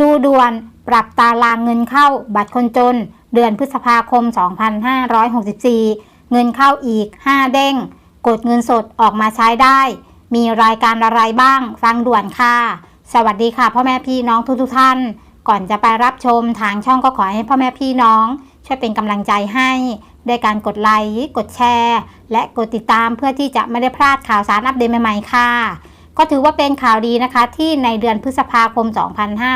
ดูด่วนปรับตารางเงินเข้าบัตรคนจน เดือนพฤษภาคม 2564 เงินเข้าอีก 5 เด้ง กดเงินสดออกมาใช้ได้ มีรายการอะไรบ้าง ฟังด่วนค่ะ สวัสดีค่ะ พ่อแม่พี่น้องทุกๆท่าน ก่อนจะไปรับชมทางช่องก็ขอให้พ่อแม่พี่น้อง ช่วยเป็นกำลังใจให้ด้วยการกดไลค์ กดแชร์ และกดติดตามเพื่อที่จะไม่ได้พลาดข่าวสารอัปเดตใหม่ๆค่ะ ก็ถือว่าเป็นข่าวดีนะคะ ที่ในเดือนพฤษภาคม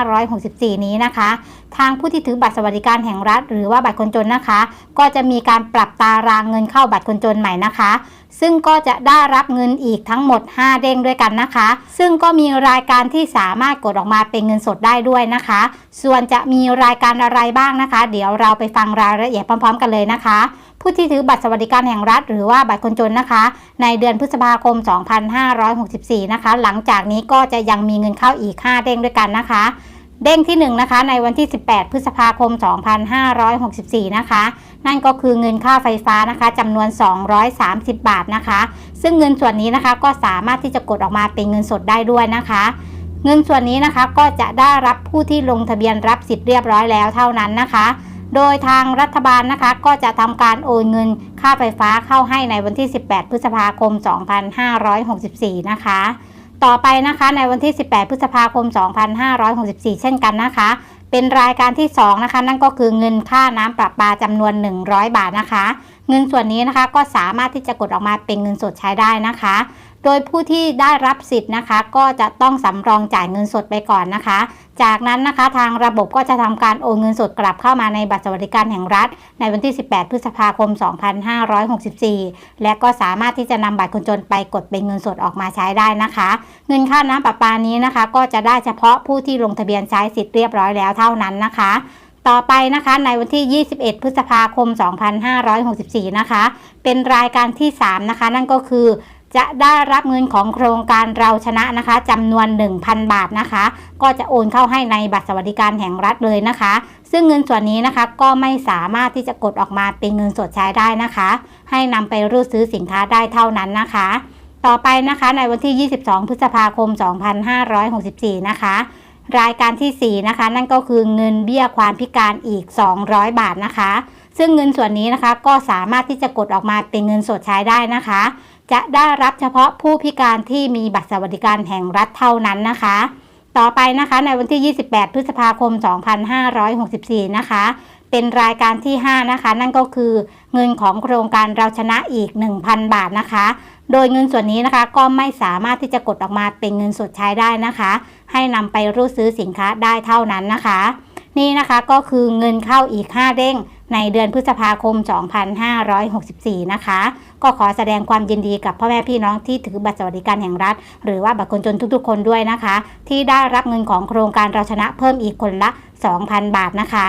2564 นี้นะคะ ทางผู้ที่ถือบัตรสวัสดิการแห่งรัฐ หรือว่าบัตรคนจนนะคะ ก็จะมีการปรับตารางเงินเข้าบัตรคนจนใหม่นะคะ ซึ่งก็จะได้รับเงินอีกทั้งหมด 5 เด้งด้วยกันนะคะ ซึ่งก็มีรายการที่สามารถกดออกมาเป็นเงินสดได้ด้วยนะคะ ส่วนจะมีรายการอะไรบ้างนะคะ เดี๋ยวเราไปฟังรายละเอียดพร้อม ๆ กันเลยนะคะ ผู้ที่ถือบัตรสวัสดิการแห่งรัฐ หรือว่าบัตรคนจนนะคะ ในเดือนพฤษภาคม 2564 นะคะ หลังจากนี้ก็จะยังมีเงินเข้าอีก 5 เด้งด้วยกันนะคะเด้งที่ 1 นะคะในวันที่ 18 พฤษภาคม 2564 นะคะ นั่นก็คือเงินค่าไฟฟ้านะคะจำนวน 230 บาทนะคะ ซึ่งเงินส่วนนี้นะคะก็สามารถที่จะกดออกมาเป็นเงินสดได้ด้วยนะคะ เงินส่วนนี้นะคะก็จะได้รับผู้ที่ลงทะเบียนรับสิทธิ์เรียบร้อยแล้วเท่านั้นนะคะ โดยทางรัฐบาลนะคะก็จะทำการโอนเงินค่าไฟฟ้าเข้าให้ในวันที่ 18 พฤษภาคม 2564 นะคะต่อไปนะคะในวันที่ 18 พฤษภาคม 2564 เช่นกันนะคะ เป็นรายการที่ 2 นะคะ นั่นก็คือเงินค่าน้ำประปาจำนวน 100 บาทนะคะ เงินส่วนนี้นะคะก็สามารถที่จะกดออกมาเป็นเงินสดใช้ได้นะคะ โดยผู้ที่ได้รับสิทธิ์นะคะ ก็จะต้องสำรองจ่ายเงินสดไปก่อนนะคะ จากนั้นนะคะทางระบบก็จะทำการโอนเงินสดกลับเข้ามาในบัตรสวัสดิการแห่งรัฐ ในวันที่ 18 พฤษภาคม 2564 และก็สามารถที่จะนำบัตรคนจนไปกดเป็นเงินสดออกมาใช้ได้นะคะ เงินค่าน้ำประปานี้นะคะ ก็จะได้เฉพาะผู้ที่ลงทะเบียนใช้สิทธิ์เรียบร้อยแล้วเท่านั้นนะคะ ต่อไปนะคะในวันที่ 21 พฤษภาคม 2564 นะคะ เป็นรายการที่ 3 นะคะ นั่นก็คือจะได้รับเงินของโครงการเราชนะนะคะจำนวน 1,000 บาทนะคะ ก็จะโอนเข้าให้ในบัตรสวัสดิการแห่งรัฐเลยนะคะ ซึ่งเงินส่วนนี้นะคะก็ไม่สามารถที่จะกดออกมาเป็นเงินสดใช้ได้นะคะ ให้นำไปรูดซื้อสินค้าได้เท่านั้นนะคะ ต่อไปนะคะในวันที่ 22 พฤษภาคม 2564 นะคะ รายการที่ 4 นะคะ นั่นก็คือเงินเบี้ยความพิการอีก 200 บาทนะคะ ซึ่งเงินส่วนนี้นะคะก็สามารถที่จะกดออกมาเป็นเงินสดใช้ได้นะคะ จะได้รับเฉพาะผู้พิการที่มีบัตรสวัสดิการแห่งรัฐเท่านั้นนะคะ ต่อไปนะคะในวันที่ 28 พฤษภาคม 2564 นะคะ เป็นรายการที่ 5 นะคะ นั่นก็คือเงินของโครงการเราชนะอีก 1,000 บาทนะคะ โดยเงินส่วนนี้นะคะก็ไม่สามารถที่จะกดออกมาเป็นเงินสดใช้ได้นะคะ ให้นำไปรูดซื้อสินค้าได้เท่านั้นนะคะ นี่นะคะก็คือเงินเข้าอีก 5 เด้งในเดือนพฤษภาคม 2564 นะคะ ก็ขอแสดงความยินดีกับพ่อแม่พี่น้องที่ถือบัตรสวัสดิการแห่งรัฐ หรือว่าบัตรคนจนทุกๆ คนด้วยนะคะ ที่ได้รับเงินของโครงการเราชนะเพิ่มอีกคนละ 2,000 บาทนะคะ